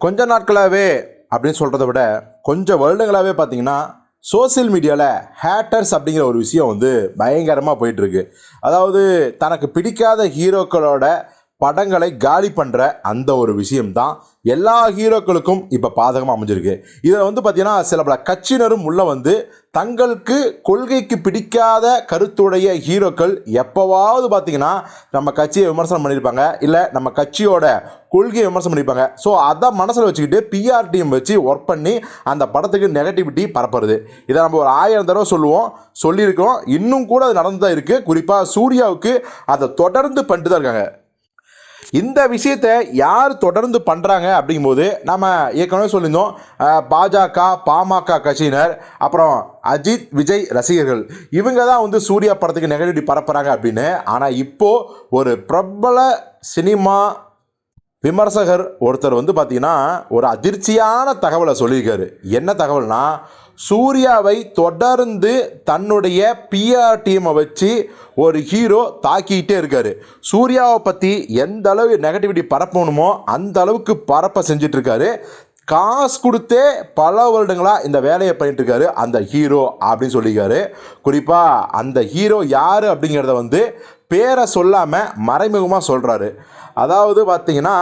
கொஞ்ச நாட்களாகவே அப்படின்னு சொல்கிறத விட கொஞ்சம் வருடங்களாகவே பார்த்தீங்கன்னா சோஷியல் மீடியாவில் ஹேட்டர்ஸ் அப்படிங்கிற ஒரு விஷயம் வந்து பயங்கரமாக போயிட்டுருக்கு அதாவது தனக்கு பிடிக்காத ஹீரோக்களோட படங்களை காலி பண்ணுற அந்த ஒரு விஷயம்தான் எல்லா ஹீரோக்களுக்கும் இப்போ பாதகமாக அமைஞ்சிருக்கு. இதில் வந்து பார்த்தீங்கன்னா சில பல கட்சியினரும் உள்ளே வந்து தங்களுக்கு கொள்கைக்கு பிடிக்காத கருத்துடைய ஹீரோக்கள் எப்போவாவது பார்த்தீங்கன்னா நம்ம கட்சியை விமர்சனம் பண்ணியிருப்பாங்க இல்லை நம்ம கட்சியோட கொள்கையை விமர்சனம் பண்ணியிருப்பாங்க ஸோ அதை மனசில் வச்சுக்கிட்டு பிஆர் டீம் வச்சு ஒர்க் பண்ணி அந்த படத்துக்கு நெகட்டிவிட்டி பரப்புறது. இதை நம்ம ஒரு ஆயிரம் தடவை சொல்லுவோம் சொல்லியிருக்கோம் இன்னும் கூட அது நடந்து தான் இருக்குது குறிப்பாக சூர்யாவுக்கு அதை தொடர்ந்து பண்ணிட்டு தான் இருக்காங்க. இந்த விஷயத்தை யார் தொடர்ந்து பண்ணுறாங்க அப்படிங்கும்போது நம்ம ஏற்கனவே சொல்லியிருந்தோம் பாஜக பாமக கட்சியினர் அப்புறம் அஜித் விஜய் ரசிகர்கள். இவங்க தான் வந்து சூர்யா படத்துக்கு நெகட்டிவிட்டி பரப்புகிறாங்க அப்படின்னு. ஆனால் இப்போது ஒரு பிரபல சினிமா விமர்சகர் ஒருத்தர் வந்து பார்த்தீங்கன்னா ஒரு அதிர்ச்சியான தகவலை சொல்லியிருக்காரு. என்ன தகவல்னா சூர்யாவை தொடர்ந்து தன்னுடைய பிஆர் டீமை வச்சு ஒரு ஹீரோ தாக்கிக்கிட்டே இருக்கார். சூர்யாவை பற்றி எந்த அளவு நெகட்டிவிட்டி பரப்பணுமோ அந்த அளவுக்கு பரப்ப செஞ்சிட்ருக்காரு காசு கொடுத்தே பல வருடங்களாக இந்த வேலையை பண்ணிட்டு இருக்காரு அந்த ஹீரோ அப்படின்னு சொல்லியிருக்காரு. குறிப்பாக அந்த ஹீரோ யார் அப்படிங்கிறத வந்து பேரை சொல்லாமல் மறைமுகமாக சொல்கிறாரு அதாவது பார்த்தீங்கன்னா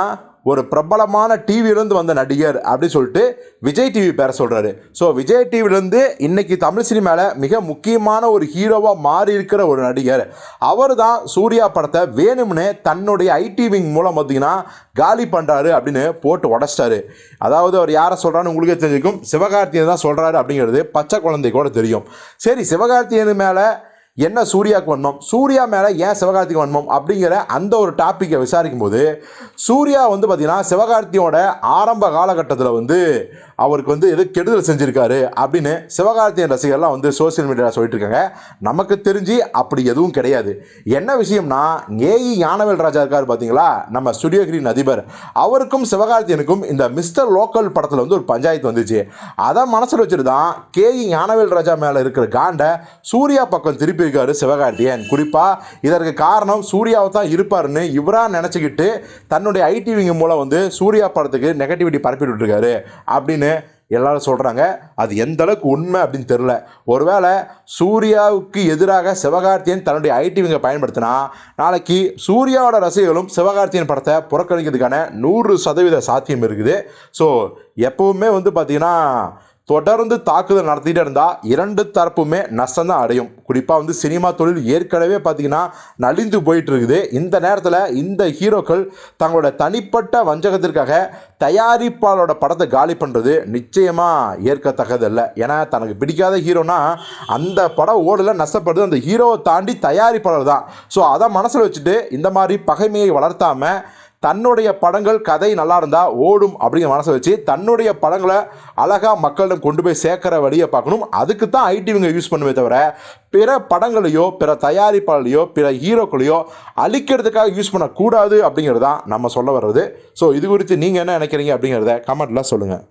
ஒரு பிரபலமான டிவியிலேருந்து வந்த நடிகர் அப்படின்னு சொல்லிட்டு விஜய் டிவி பேர சொல்கிறாரு ஸோ விஜய் டிவிலேருந்து இன்னைக்கு தமிழ் சினிமாவில் மிக முக்கியமான ஒரு ஹீரோவாக மாறி இருக்கிற ஒரு நடிகர். அவர் தான் சூர்யா படத்தை வேணும்னே தன்னுடைய ஐடி விங் மூலம் பார்த்தீங்கன்னா காலி பண்ணுறாரு அப்படின்னு போட்டு உடச்சிட்டாரு. அதாவது அவர் யாரை சொல்கிறான்னு உங்களுக்கே தெரிஞ்சுக்கும் சிவகார்த்தியன் தான் சொல்கிறாரு அப்படிங்கிறது பச்சை குழந்தை கூட தெரியும். சரி சிவகார்த்தியன் மேலே என்ன சூர்யாவுக்கு வன்மம் சூர்யா மேலே ஏன் சிவகார்த்திக்கு வன்மம் அப்படிங்கிற அந்த ஒரு டாப்பிக்கை விசாரிக்கும் போது சூர்யா வந்து பார்த்திங்கன்னா சிவகார்த்தியோட ஆரம்ப காலகட்டத்தில் வந்து அவருக்கு வந்து எது கெடுதல் செஞ்சுருக்காரு அப்படின்னு சிவகார்த்தியன் ரசிகர்லாம் வந்து சோஷியல் மீடியாவில் சொல்லிட்டு இருக்காங்க நமக்கு தெரிஞ்சு அப்படி எதுவும் கிடையாது. என்ன விஷயம்னா ஏஇ ஞானவேல் ராஜா இருக்கார் பார்த்தீங்களா நம்ம ஸ்டுடியோ கிரீன் அதிபர். அவருக்கும் சிவகார்த்தியனுக்கும் இந்த மிஸ்டர் லோக்கல் படத்தில் வந்து ஒரு பஞ்சாயத்து வந்துச்சு. அதை மனசில் வச்சுட்டு தான் கேஇ ஞானவேல் ராஜா மேலே இருக்கிற காண்டை சூர்யா பக்கம் திருப்பி இருக்காரு சிவகார்த்தியன் குறிப்பாக இதற்கு காரணம் சூர்யாவை தான் இருப்பாருன்னு இவராக நினச்சிக்கிட்டு தன்னுடைய ஐடிவிங்க மூலம் வந்து சூர்யா படத்துக்கு நெகட்டிவிட்டி பரப்பிட்டு விட்டுருக்காரு. அப்படின்னு எல்லாரும் சொல்கிறாங்க அது எந்த அளவுக்கு உண்மை அப்படின்னு தெரில ஒருவேளை சூர்யாவுக்கு எதிராக சிவகார்த்தியன் தன்னுடைய ஐடிவிங்க பயன்படுத்தினா நாளைக்கு சூர்யாவோட ரசிகர்களும் சிவகார்த்தியன் படத்தை புறக்கணிக்கிறதுக்கான நூறு சதவீத சாத்தியம் இருக்குது. ஸோ எப்போவுமே வந்து பார்த்திங்கன்னா தொடர்ந்து தாக்குதல் நடத்திட்டு இருந்தால் இரண்டு தரப்புமே நஷ்டம் தான் அடையும். குறிப்பாக வந்து சினிமா தொழில் ஏற்கனவே பார்த்தீங்கன்னா நலிந்து போயிட்டு இருக்குது இந்த நேரத்தில் இந்த ஹீரோக்கள் தங்களோட தனிப்பட்ட வஞ்சகத்திற்காக தயாரிப்பாளரோட படத்தை காலி பண்ணுறது நிச்சயமாக ஏற்கத்தக்கதல்ல. ஏன்னா தனக்கு பிடிக்காத ஹீரோனா அந்த படம் ஓடல நஷ்டப்படுது. அந்த ஹீரோவை தாண்டி தயாரிப்பாளர் தான். ஸோ அதை மனசில் வச்சுட்டு இந்த மாதிரி பகைமையை வளர்த்தாமல் தன்னுடைய படங்கள் கதை நல்லா இருந்தால் ஓடும் அப்படிங்கிற மனசை வச்சு தன்னுடைய படங்களை அழகாக மக்களிடம் கொண்டு போய் சேர்க்குற வழியை பார்க்கணும். அதுக்கு தான் ஐடிவிங்க யூஸ் பண்ணுமே தவிர பிற படங்களையோ பிற தயாரிப்பாளையோ பிற ஹீரோக்களையோ அழிக்கிறதுக்காக யூஸ் பண்ணக்கூடாது அப்படிங்கிறது தான் நம்ம சொல்ல வர்றது. ஸோ இது குறித்து நீங்கள் என்ன நினைக்கிறீங்க அப்படிங்கிறத கமெண்ட்டில் சொல்லுங்கள்